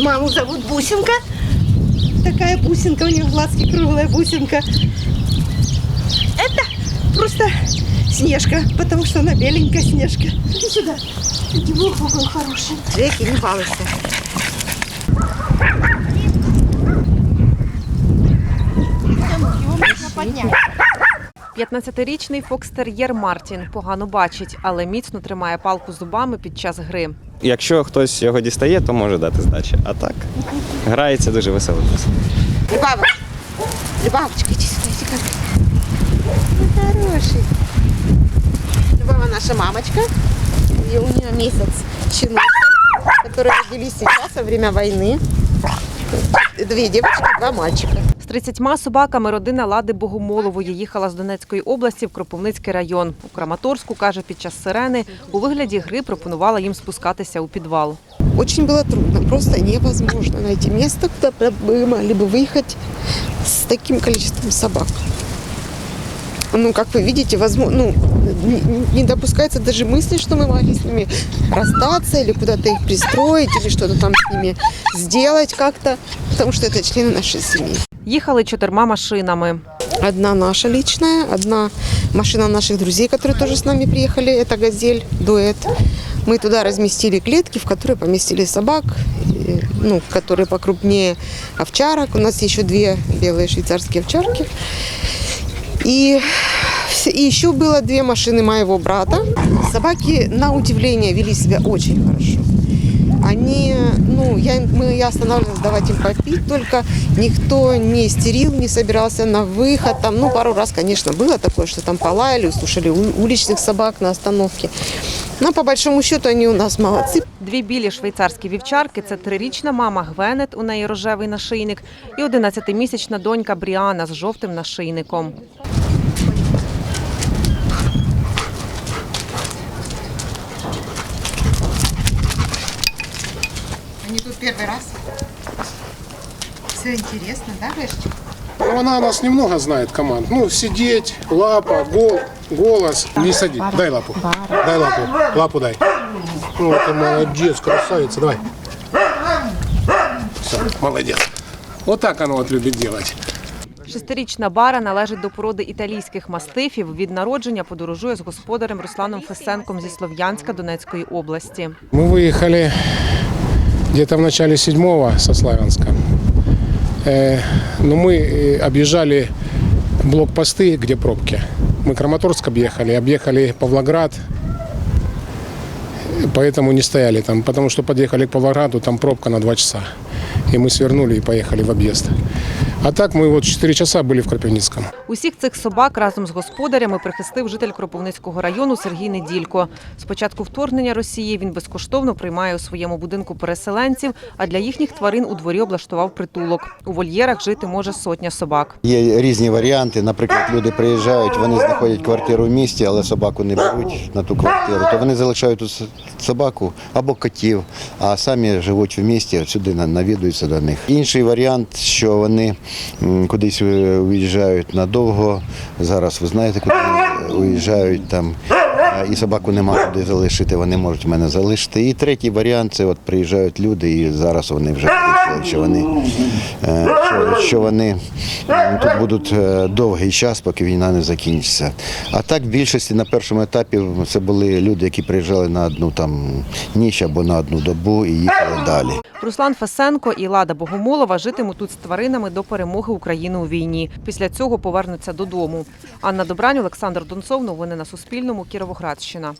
Маму зовут Бусинка. Такая бусинка, у нее глазки круглая бусинка. Это просто Снежка, потому что она беленькая Снежка. Иди сюда. Иди в угол хороший. Веки не балуйся. 15-річний фокстер'єр Мартін погано бачить, але міцно тримає палку зубами під час гри. Якщо хтось його дістає, то може дати здачі. А так грається дуже весело. Любавочка, мне. Ну, хороший. Любава наша мамочка. И у нее месяц щеночка, которые родились сейчас во время войны. Две девочки, два мальчика. З 30 собаками родина Лади Богомолової їхала з Донецької області в Кропивницький район. У Краматорську, каже, під час сирени у вигляді гри пропонувала їм спускатися у підвал. Очень было трудно, просто невозможно найти место, куда мы могли бы выехать с таким количеством собак. Ну, как вы видите, возможно, ну, не, допускается даже мысли, что мы могли с ними расстаться или куда-то их пристроить, или что-то там с ними сделать как-то, потому что это члены нашей семьи. Їхали чотирма машинами. Одна наша личная, одна машина наших друзей, которые тоже с нами приехали, это «Газель», дуэт. Мы туда разместили клетки, в которые поместили собак, ну, которые покрупнее овчарок. У нас еще две белые швейцарские овчарки. И, вс- и еще было две машины моего брата. Собаки, на удивление, вели себя очень хорошо. Они, ну, я, им- мы, я останавливалась давать им попить, только никто не истерил, не собирался на выход. Там, ну, пару раз, конечно, было такое, что там полаяли, услышали у- уличных собак на остановке. Но по большому счету они у нас молодцы. Дві білі швейцарські вівчарки це трирічна мама Гвенет, у неї рожевий нашийник, і 11-місячна донька Бріана з жовтим нашийником. Они тут первый раз. Все интересно, да, Грешечка? Ну, Она у нас немного знает команд. Ну, сидеть, лапа, гол, голос. Не сади. Дай лапу. Дай лапу. Лапу дай. Вот ты молодец, красавица. Давай. Все, молодец. Вот так она вот любит делать. Шестирічна бара належить до породи італійських мастифів. Від народження подорожує з господарем Русланом Фесенком зі Слов'янська Донецької області. Мы выехали где-то в начале седьмого со Славянска. Э, Но мы э, объезжали блокпосты, где пробки. Мы Краматорск объехали, объехали Павлоград, поэтому не стояли там, потому что подъехали к Павлограду, там пробка на два часа. И мы свернули и поехали в объезд. А так мы вот 4 часа были в Кропивницком. Усіх цих собак разом з господарями прихистив житель Кропивницького району Сергій Неділько. З початку вторгнення Росії він безкоштовно приймає у своєму будинку переселенців, а для їхніх тварин у дворі облаштував притулок. У вольєрах жити може сотня собак. Є різні варіанти. Наприклад, люди приїжджають, вони знаходять квартиру в місті, але собаку не беруть на ту квартиру. То вони залишають тут собаку або котів, а самі живуть в місті, сюди на- навідуються до них. Інший варіант, що вони кудись виїжджають надовго. Зараз ви знаєте, куди уїжджають там. І собаку нема куди залишити, вони можуть мене залишити. І третій варіант це от приїжджають люди, і зараз вони вже прийшли, що вони, е, що, що вони тут будуть е, довгий час, поки війна не закінчиться. А так, в більшості на першому етапі це були люди, які приїжджали на одну там ніч або на одну добу і їхали далі. Руслан Фесенко і Лада Богомолова житимуть тут з тваринами до перемоги України у війні. Після цього повернуться додому. Анна Добрань, Олександр Донцов. Новини на Суспільному. Кіровоградщина.